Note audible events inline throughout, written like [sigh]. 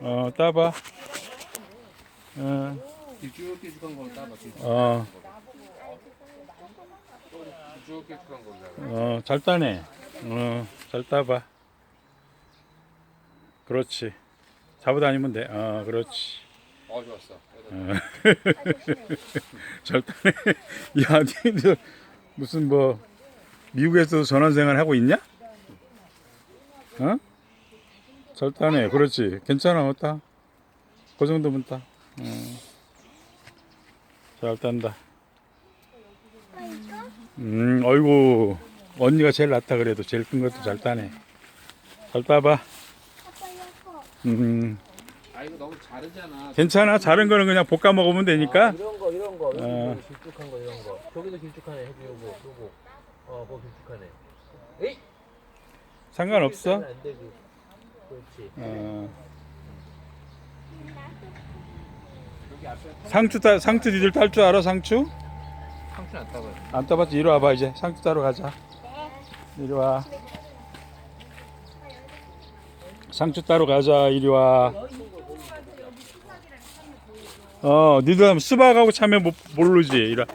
어, 따봐. 어, 따봐. 어, 따봐. 어, 잘 따네. 어, 잘 따봐. 그렇지. 잡아다니면 돼. 어, 그렇지. 어 좋았어. 어. [laughs] 잘 따네. 야, 니들 무슨 뭐 미국에서 전환생활 하고 있냐? 어? 잘 따네. 그렇지. 괜찮아, 못 따. 그 정도면 따. 어. 잘 딴다. 음, 어이구. 언니가 제일 낫다 그래도 제일 큰 것도 잘 따네. 잘 따봐. 음, 아 이거 너무 자르잖아. 괜찮아. 자른 거는 그냥 볶아 먹으면 되니까. 아, 이런 거 이런 거 여기 어. 여기 길쭉한 거 이런 거 저기도 길쭉하네 해도 요거 요거 어 그거 길쭉하네 에이 상관없어. 그렇지 어, 상추 따, 상추 니들 딸 줄 알아? 상추? 상추 안 따봐. 안 따봤지? 이리 와봐 이제 상추 따러 가자. 이리 와. 상추 따러 가자. 이리 와. 어, 니들 하면 수박하고 참외 못 모르지. 이리 와.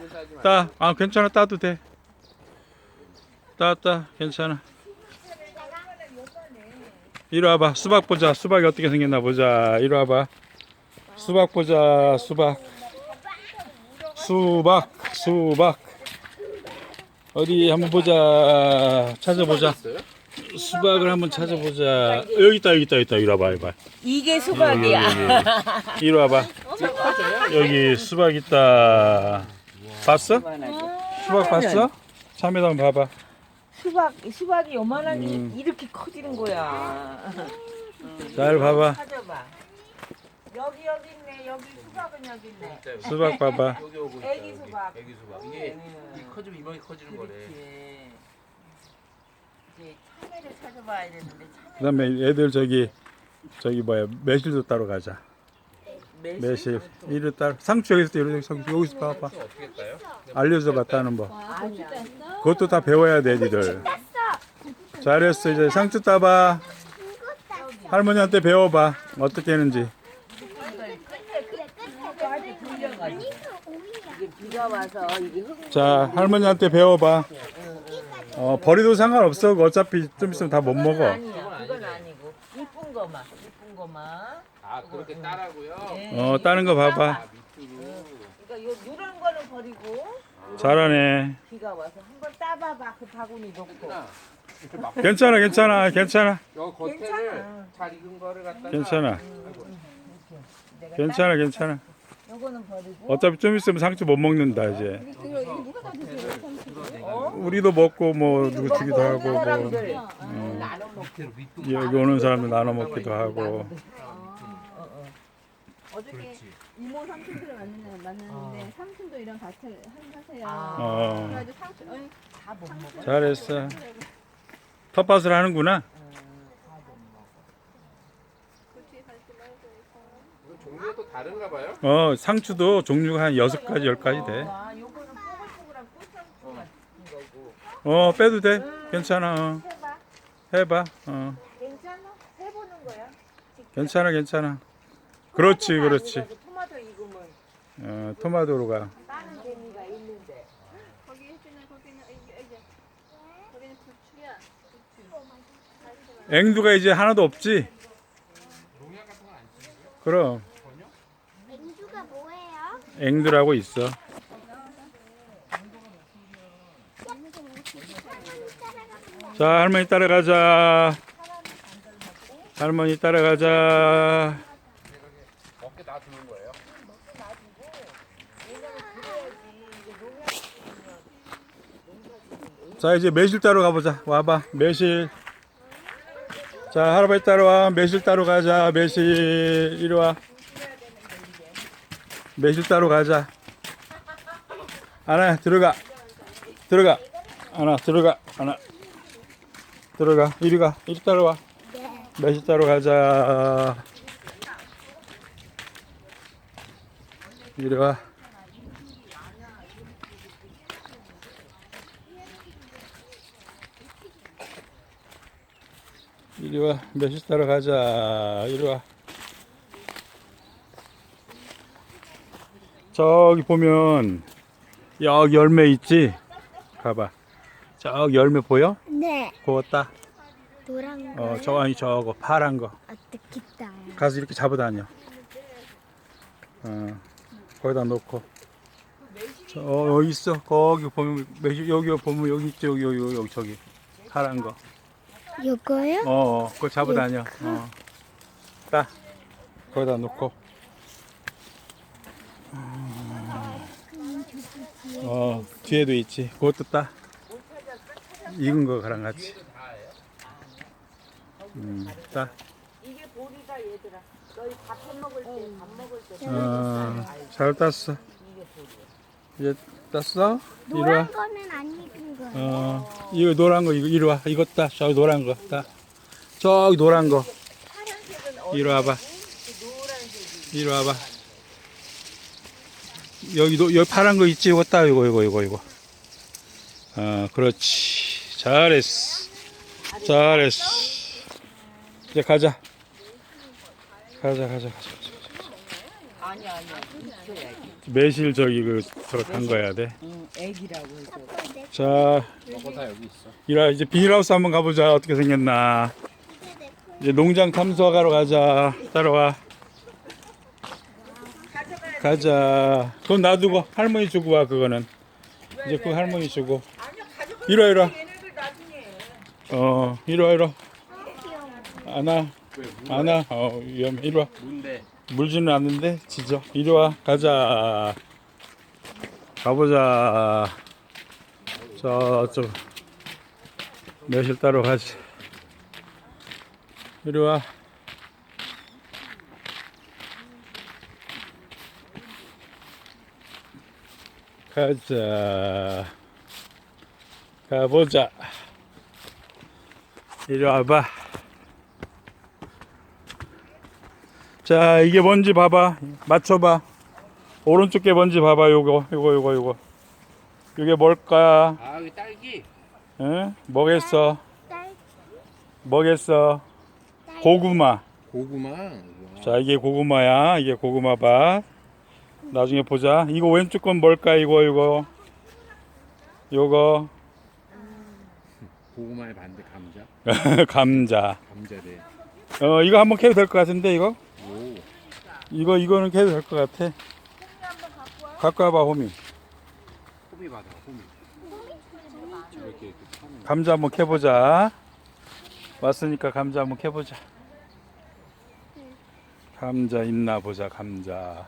따. 아, 괜찮아. 따도 돼. 따, 따. 괜찮아. 이리 와봐. 수박 보자. 수박이 어떻게 생겼나 보자. 이리 와봐. 수박 보자. 수박. 수박. 수박. 어디 한번 보자. 찾아보자. 수박을 한번 찾아보자. 여기 있다, 여기 있다, 여기 있다. 이리 와봐, 이리 와. 이게 수박이야. 이리 와봐. 여기 수박 있다. 봤어? 수박 봤어? 참외도 한번 봐봐. 수박 수박이 요만하니 음. 이렇게 커지는 거야. 잘 봐봐. 찾아봐. 여기 여기 있네. 여기 수박은 여기 있네. 수박 봐봐. [laughs] 여기 오고 있다. 애기 여기. 수박. 애기 수박. 이게 음. 이 커지면 이만큼 커지는 거래. 그렇지. 이제 참외를 찾아봐야 되는데 참외 그다음에 애들 저기 저기 뭐야 매실도 따러 가자. 매실? 매실 이리 따로 상추 여기서 여기 상추 여기서 봐봐. 어떻게 따요? 알려줘 봤다는 법. 아니야. 그것도 다 배워야 돼, 니들. 잘했어. 이제 상추 따봐. 할머니한테 배워봐. 어떻게 하는지. 이게 비가 와서 이게 흙 자, 할머니한테 배워봐. 어, 버리도 상관없어. 그거 어차피 좀 있으면 다 못 먹어. 아니야. 이쁜 거만 이쁜 거만. 아 그렇게 따라고요? 예. 어, 따는 거 봐봐. 아 밑으로. 그러니까 요 누런 거는 버리고 잘하네. 비가 와서 한번 따봐봐 그 바구니. 이렇게 막 괜찮아, 괜찮아, 괜찮아. 요 겉에를 괜찮아. 잘 익은 거를 갖다가 괜찮아. 내가 괜찮아, 괜찮아. 따- 요거는 버리고. 어차피 좀 있으면 상추 못 먹는다, 이제. 어? 우리도 먹고, 뭐, 누구 주기도 하고, 뭐. 사람들 어, 나눠 먹고. 밑으로 밑으로. 여기 오는 사람들 나눠 먹기도 하고. 어저께 이모 삼촌들 만났는데, 만났는데 삼촌도 이랑 같이 하세요. 아. 어, 그래가지고 삼촌, 다 못 먹어. 잘했어. 텃밭을 하는구나. 그치, 같이 말고 이거 종류가 또 다른가 봐요? 어, 상추도 종류가 한 여섯 가지, 열 가지 돼. 아, 요거는 뽀글뽀글한 꽃상추 같은 거고. 어, 빼도 돼. 괜찮아. 어. 해봐. 해봐. 어. 괜찮아? 해보는 거야. 괜찮아, 괜찮아. 그렇지, 토마토가 그렇지. 아니라도 토마토 익으면 어, 토마토로 가. 따는 재미가 있는데. 거기 해주는 거기는 이게 이제 거기는. 부추. 앵두가 이제 하나도 없지? 농약 같은 건안 치는 거예요? 그럼. 앵두라고 있어. 자, 할머니 따라가자. 할머니 따라가자. 어깨 놔두는 거예요? 자, 이제 매실 따러 가보자. 와봐. 매실. 자, 할아버지 따라와. 매실 따러 가자. 매실. 이리 와. 매실 따러 가자. 하나, 들어가. 들어가. 하나, 들어가. 하나. 들어가. 이리 가. 이리 따라와. 매실 따러 가자. 이리 와. 이리 와. 매실 따러 가자. 이리 와. 저기 보면 여기 열매 있지? 가봐. 저기 열매 보여? 네. 따. 노란 거. 어, 저 아니 저거 파란 거. 어떻게 따요? 가서 이렇게 잡아다녀. 어, 거기다 놓고. 저 어, 여기 있어. 거기 보면 매주- 여기 보면 여기 있죠. 여기 여기 여기 저기 파란 거. 요거요? 어, 어 그거 잡아다녀. 어. 따. 거기다 놓고. 어, 뒤에도 있지. 그것도 따. 익은 거 가랑 같이. 음, 따. 이게 보리다 얘들아. 너희 밥해 먹을 때, 밥 먹을 때. 어, 잘 땄어. 이제 땄어? 이리 와. 노란 거는 안 익은 거예요. 어, 이거 노란 거 이거 이리 와. 이거 따. 저기 노란 거 따. 저기 노란 거. 이리 와봐. 이리 와봐. 여기 노, 여기 파란 거 있지? 이거 따. 이거 이거 이거 이거. 어, 그렇지. 잘했어. 잘했어. 이제 가자. 가자 가자 가자. 아니야, 아니야. 있어야지. 매실 저기 그 저거 담가야 돼. 응, 애기라고 해서. 자, 저거 다 여기 있어. 이라 이제 비닐하우스 한번 가보자. 어떻게 생겼나. 이제 농장 탐수하러 가자. 따라와. 가자. 그건 놔두고 할머니 주고 와 그거는. 이제 그 할머니 주고. 이리 와 이리 와. 어, 이리 와 이리 와. 안아. 안아. 어, 위험해. 이리 와. 물지는 않는데 지져. 이리 와. 가자. 가보자. 저쪽 매실 따러 가지. 이리 와. 가자. 가보자. 이리 와봐. 자, 이게 뭔지 봐봐. 맞춰봐. 오른쪽 게 뭔지 봐봐. 요거, 요거, 요거, 요거. 이게 뭘까? 아 여기 딸기. 응? 뭐겠어? 딸, 뭐겠어? 고구마. 고구마. 자, 이게 고구마야. 이게 고구마 봐. 나중에 보자. 이거 왼쪽 건 뭘까? 이거, 이거. 요거. 고구마의 반대 감자. [laughs] 감자. 감자래. 어, 이거 한번 캐도 될 것 같은데, 이거? 오. 이거, 이거는 캐도 될 것 같아. 갖고 와봐, 호미. 호미 받아. 호미. 이렇게 이렇게 파는 거. 감자 한번 캐보자. 왔으니까 감자 한번 캐보자. 감자 있나 보자, 감자.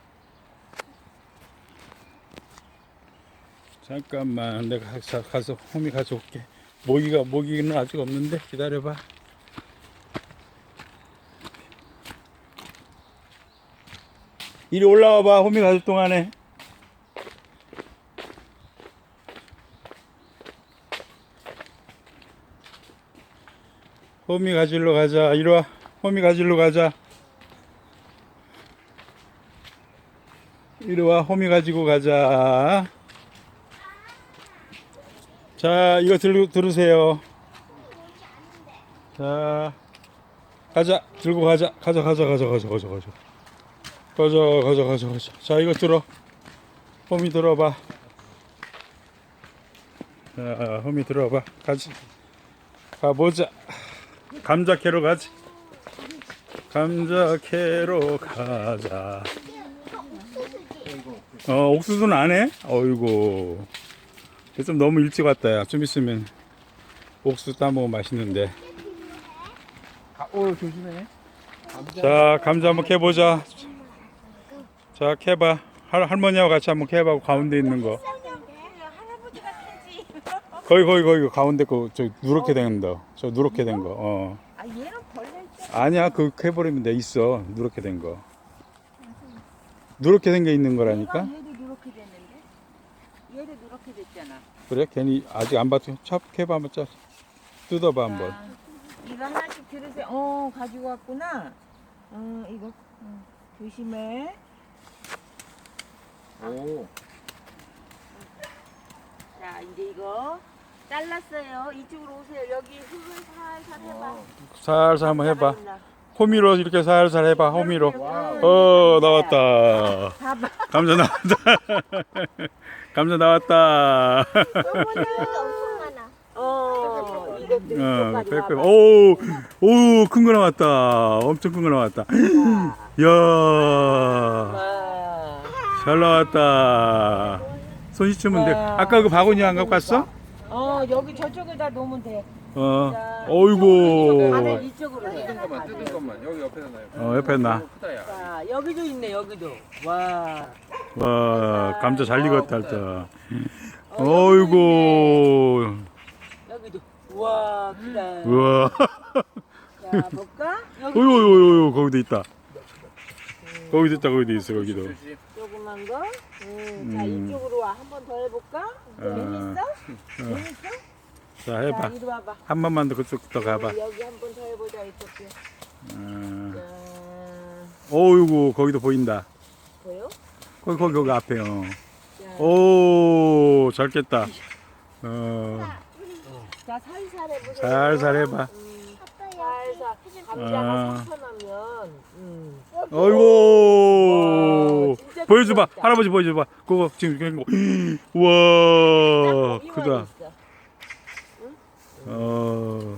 잠깐만, 내가 가- 가서 홈이 가져올게. 모기가, 모기는 아직 없는데 기다려봐. 이리 올라와봐, 홈이 가질 동안에. 호미 가지러 가자. 이리 와. 호미 가지러 가자. 이리 와. 호미 가지고 가자. 자, 이거 들, 들으세요. 자, 가자. 들고 가자. 가자, 가자, 가자, 가자, 가자, 가자. 가자, 가자, 가자, 가자. 자, 이거 들어. 호미 들어봐. 자, 호미 들어봐. 가지. 가보자. 감자 캐러 가지. 감자 캐러 가자. 어, 옥수수는 안 해? 어이구. 좀 너무 일찍 왔다, 야. 좀 있으면 옥수수 따먹으면 맛있는데. 아, 오 조심해. 감자. 자, 감자 한번 캐보자. 자, 캐봐. 할, 할머니하고 같이 한번 캐봐. 가운데 있는 거. 거기, 거기, 거기, 가운데 거, 저, 누렇게 된 거. 저, 누렇게 된 거. 어. 아, 얘는 벌레 있어. 아니야, 그 캐버리면 돼. 있어. 누렇게 된 거. 누렇게 된 게 있는 거라니까? 누렇게 됐잖아. 그래? 괜히 아직 안 봤지? 찹 캐봐 한번 짜 뜯어봐 한번 자, 이거 하나씩 들으세요. 어, 가지고 왔구나. 어, 이거 어, 조심해. 오. 자, 이제 이거 잘랐어요. 이쪽으로 오세요. 여기 흙을 살살 해봐. 어. 살살 한번 해봐. 호미로 이렇게 살살 해봐 호미로 어 나왔다 봐봐. 감자 나왔다 [laughs] 감자 나왔다 엄청 많아. 어, 이것도 어, 이거까지 빼빼. 와봐. 오, 오, 큰 거 나왔다. 엄청 큰 거 나왔다. 이야, 와. 잘 나왔다. 손 씻으면 돼. 아까 그 바구니 안 갖고 왔어? 어, 여기 저쪽에다 놓으면 돼. 어, 어이구. 이쪽으로 해. 뜯은 것만 뜯은 것만 여기 옆에다 놔요. 어, 옆에 놔. 크다 야. 자, 여기도 있네, 여기도. 와. 와, 감자 잘 익었다, 할다. 어이구. 여기도. 와, 크다. 우와. 자, 볼까? 여기 어이구, 어이구, 어이구, 거기도 있다. 거기도 있다, 거기도 있어, 거기도. 조그만 거. 음, 자, 음. 이쪽으로 와. 한 번 더 해볼까? 재밌어? 재밌어? 자, 자, 해봐. 이리 와봐. 한 번만 더 그쪽 더 가봐. 여기 한 번 더 해보자, 이쪽에. 어. 자, 어이구, 거기도 보인다. 보여? 거기, 거기, 거기 앞에, 어. 자, 오, 잘 깼다. 어, 자 살살 해보세요. 살살 해봐. 음, 아빠 살살. 아. 감자가 상처나면. 음. 어이구. 보여줘봐. 할아버지 보여줘봐. 그거 지금 그거. [gasps] 우와, 크다. 어,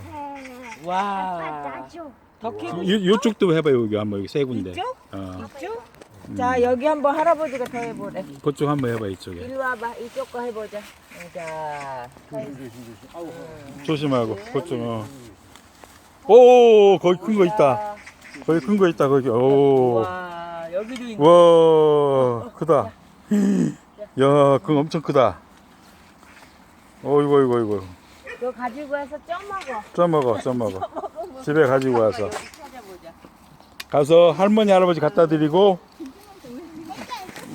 와. 나줘. 더 캐고 요, 요쪽도 해봐 여기 한번 여기 세 군데. 이쪽? 어, 이쪽? 자 여기 한번 할아버지가 더 해보래. 그쪽 한번 해봐 이쪽에. 이리 와봐. 이쪽 거 해보자. 자. 조심하고 그쪽. 어. 오, 거기 큰 거 있다. 거기 큰 거 있다 거기. 오, 와 여기도 있네. 와, 크다. 야, 그거 엄청 크다. 어이구, 어이구, 어이구. 너 가지고 와서 쪄 먹어. 쪄먹어, 쪄먹어. [laughs] 집에 가지고 와서. 가서 할머니, 할아버지 갖다 드리고,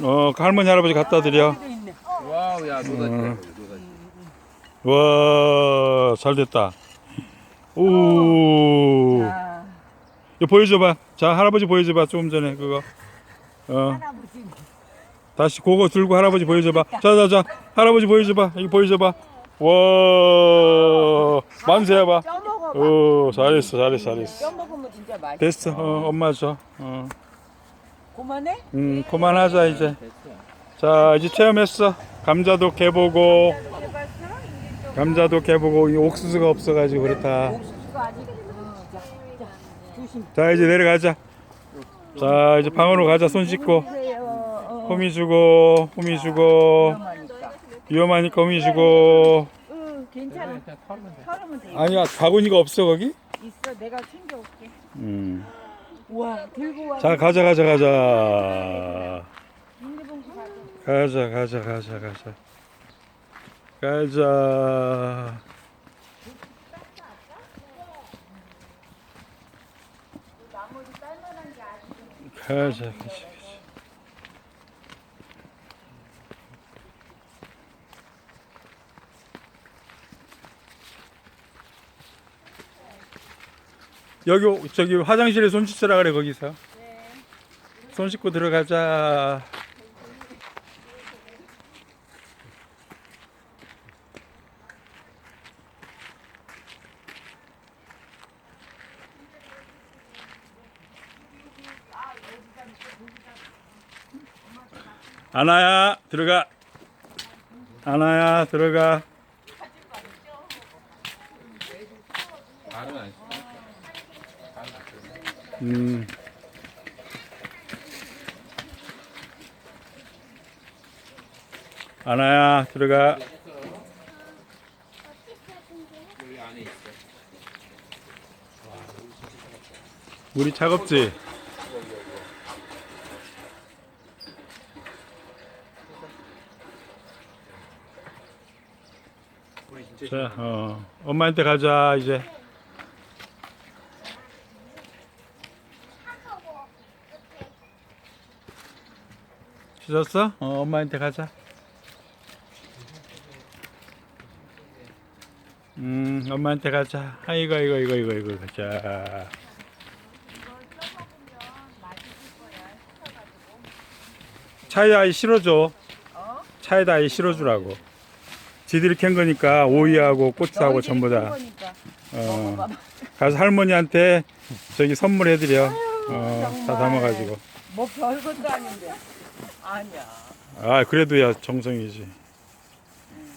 어, 그 할머니, 할아버지 갖다 드려. 있네. 와우 야 음. 와, 잘 됐다. 오, 자 이거 보여줘 봐. 자, 할아버지 보여줘 봐. 조금 전에 그거. 어, 할아버지. 다시 그거 들고 할아버지 보여줘 봐. 자, 자, 자, 할아버지 보여줘 봐. 이거 보여줘 봐. 와, 만세 해봐. 쪄 먹어봐. 오, 잘했어, 잘했어, 잘했어. 쪄먹으면 진짜 맛있어. 됐어, 어, 엄마 줘. 어. 그만해? 음, 그만하자 이제. 자, 이제 체험했어. 감자도 캐보고? 감자도 캐보고 이 옥수수가 없어가지고 그렇다. 옥수수가 아직. 어, 자, 자, 조심. 자, 이제 내려가자. 자, 이제 방으로 가자. 손 씻고. 보세요. 어, 호미 주고, 호미 주고, 위험하니까. 위험하니까 호미 주고. 응, 괜찮아. 털으면 돼. 아니야, 바구니가 없어 거기? 있어, 내가 챙겨올게. 음. 우와, 들고 와. 자, 가자, 가자, 가자. 가자, 가자, 가자, 가자. 가자. 가자, 가자, 여기 저기 화장실에 손 씻으라 그래 거기서. 손 씻고 들어가자. 아나야 들어가. 아나야 들어가. 말은 안 써. 음. 아나야 들어가. 물이 차갑지? 자, 어, 엄마한테 가자 이제. 씻었어? 어, 엄마한테 가자. 음, 엄마한테 가자. 아이고, 이거, 이거, 이거, 이거, 가자. 차에다 아이 실어줘. 차에다 아이 실어주라고. 지들이 캔 거니까 오이하고 고추하고 전부 다. 어. 가서 할머니한테 저기 선물해드려. 어, 다. 담아가지고. 뭐 별것도 아닌데. 아니야. 아, 그래도야 정성이지.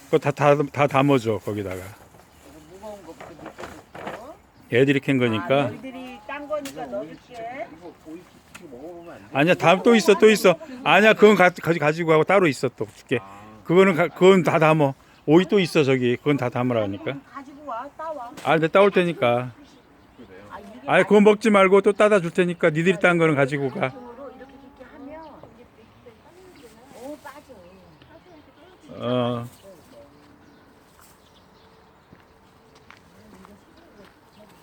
그거 다, 다, 다 담아줘, 거기다가. 무거운 거부터 밑에 애들이 캔 아, 거니까. 너희들이 딴 거니까 넣어줄게. 이거 보이 지금 먹어보면 안 돼? 아니야, 다음 또 있어, 또 있어. 아니야, 그건 가, 가, 가지고 가고 따로 있어, 또 줄게. 아, 그거는, 가, 그건 다 담어. 오이 또 있어, 저기. 그건 다 담으라니까. 가지고 와, 따와. 아, 내 따올 테니까. 그래요? 아, 이게 아니, 그거 먹지 말고 또 따다 줄 테니까 니들이 딴 거는 가지고 가. 안쪽으로 이렇게 이렇게 하면 오 빠져. 어.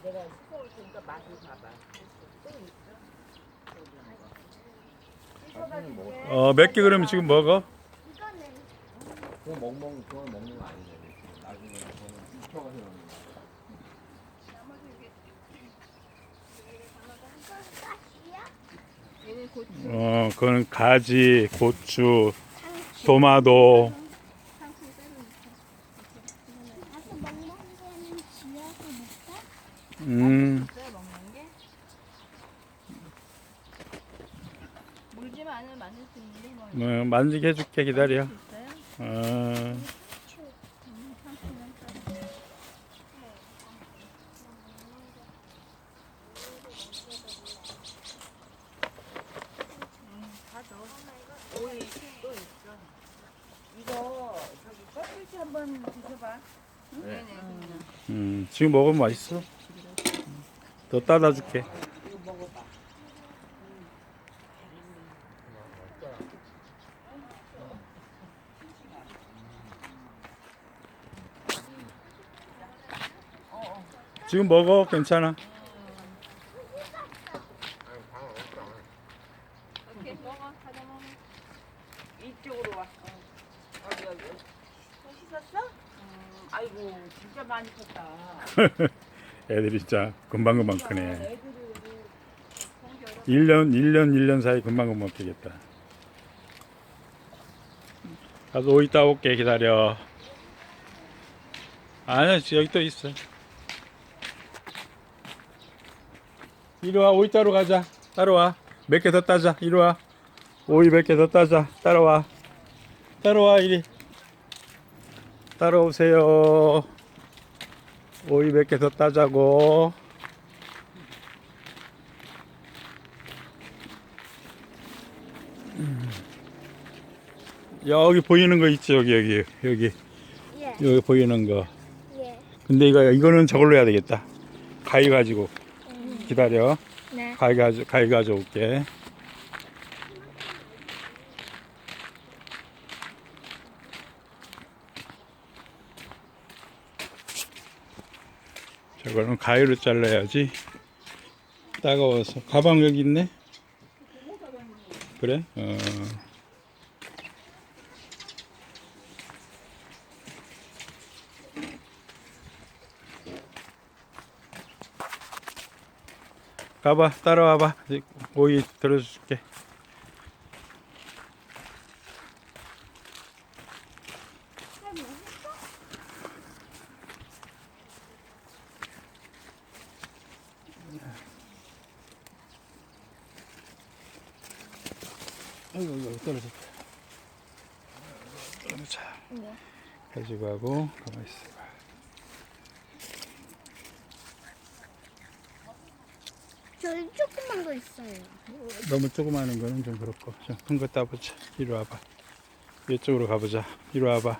내가 수고올 테니까 맛을 봐봐. 나중에 먹어. 어, 몇 개 그러면 지금 먹어? 그냥 먹먹 그건 먹는 거 아니잖아요. 지금 나중에 저는 익혀가서 넣는 거. 어, 그거는 가지, 고추, 먹는 거는 먹자. 음, 있어요 먹는 게? 물지만 않으면 만들 수 있는데 뭐 뭐, 만지게 해줄게, 기다려. 있어요? 어, 상추는 따로. 오이 또 있어. 이거 저기 껍질째 한번 드셔봐. 네네. 음, 지금 먹으면 맛있어. 더 따다 줄게. 지금 먹어, 괜찮아. 오케이 먹어 가자 먹어. 이쪽으로 와. 어. 어디 어디. 손 씻었어? 음, 아이고 진짜 많이 컸다. [laughs] 애들이 진짜 금방금방 크네. 애들이 1년, 1년, 1년 사이 금방금방 크겠다. 가서 오이 따 올게, 기다려. 아니야, 여기 또 있어. 이리 와, 오이 따러 가자. 따라와. 몇 개 더 따자. 이리 와. 오이 몇 개 더 따자. 따라와. 따라와, 이리. 따라오세요. 오이 몇개더 따자고. 여기 보이는 거 있지 여기 여기 여기 예. 여기 보이는 거 예. 근데 이거 이거는 저걸로 해야 되겠다 가위 가지고 기다려 네. 가위 가져 가위 가져올게 가위로 잘라야지. 따가워서. 가방 여기 있네? 그래? 어. 가봐. 따라와봐. 오이 들어줄게 아이고 이거 떨어졌다 자 네. 가지고 하고 가만히 있어봐 저기 조그만 거 있어요. 너무 조그마한 거는 좀 그렇고. 큰거 따보자. 이리 와봐. 이쪽으로 가보자. 이리 와봐.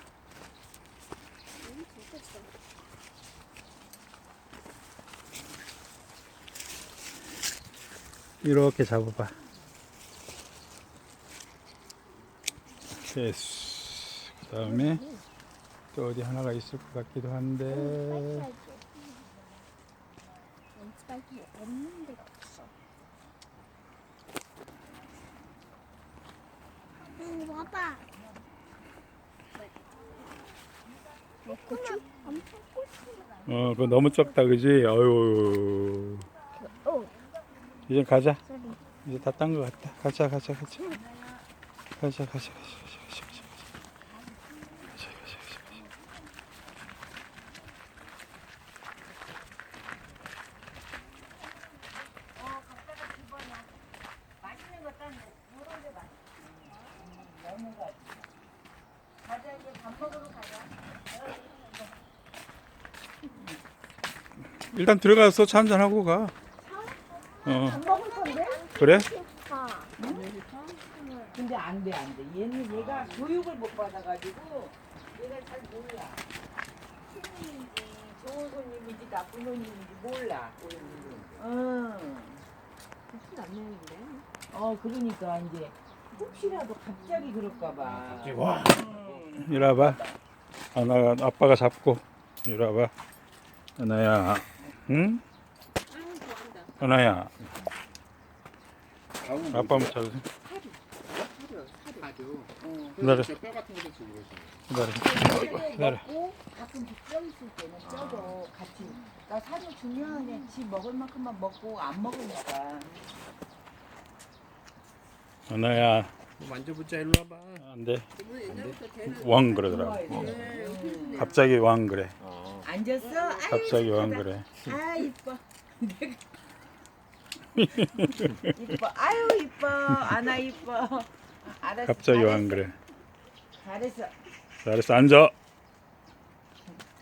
이렇게 잡아봐. 됐어. 그 다음에 또 어디 하나가 있을 것 같기도 한데. 왼쪽이 없는 데가 없어. 응, 봐봐. 뭐 고추? 엄청 고추. 어 그거 너무 적다 그지 어유 오, 이제 가자 소리. 이제 다딴것 같다. 가자, 가자, 가자, 가자, 가자, 가자. 가자, 가자, 가자, 가자. 먹는 거 같아. 가자 이제 밥 먹으러 가자. 일단 들어가서 차 한잔 하고 가. 어. 먹을 건데? 그래? 아. 근데 안 돼, 안 돼. 얘는 얘가 교육을 못 받아가지고 얘가 잘 몰라. 손님인지 좋은 손님인지 나쁜 손님인지 몰라. 응. 술안 내는데. 어, 그러니까 이제 혹시라도 갑자기 그럴까봐. 와. 응. 이리 와봐. 하나 아빠가 잡고 이리 와봐. 하나야. 응? 하나야. 아빠 한번 잡으세요. 응. 기다려. 뼈 같은 것도 지금 기다려. 기다려. 먹고 가끔 쪄 있을 때는 쪄도 같이. 나 살이 중요하네. 지 먹을 만큼만 먹고 안 먹으니까. 하나야. 만져보자 일로 와봐. 안 돼. 왕 그러더라고. 응. 갑자기 왕 그래. 어. 앉았어? 아유, 갑자기 왕 착하다. 그래. 아 이뻐. [laughs] 이뻐. 아유 이뻐. 아나 이뻐. 알았어. 갑자기. 왕 그래. 잘했어. 잘했어. 앉아.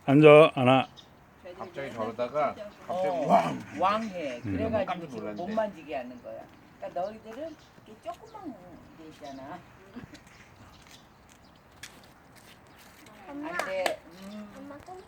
앉아. 하나. 갑자기 저러다가 갑자기 어, 왕. 왕해. 음. 그래가지고 깜짝 지금 놀랐네. 못 만지게 하는 거야. 그러니까 너희들은 이렇게 조그만 게 있잖아. 엄마. 안 돼. 음. 엄마 똥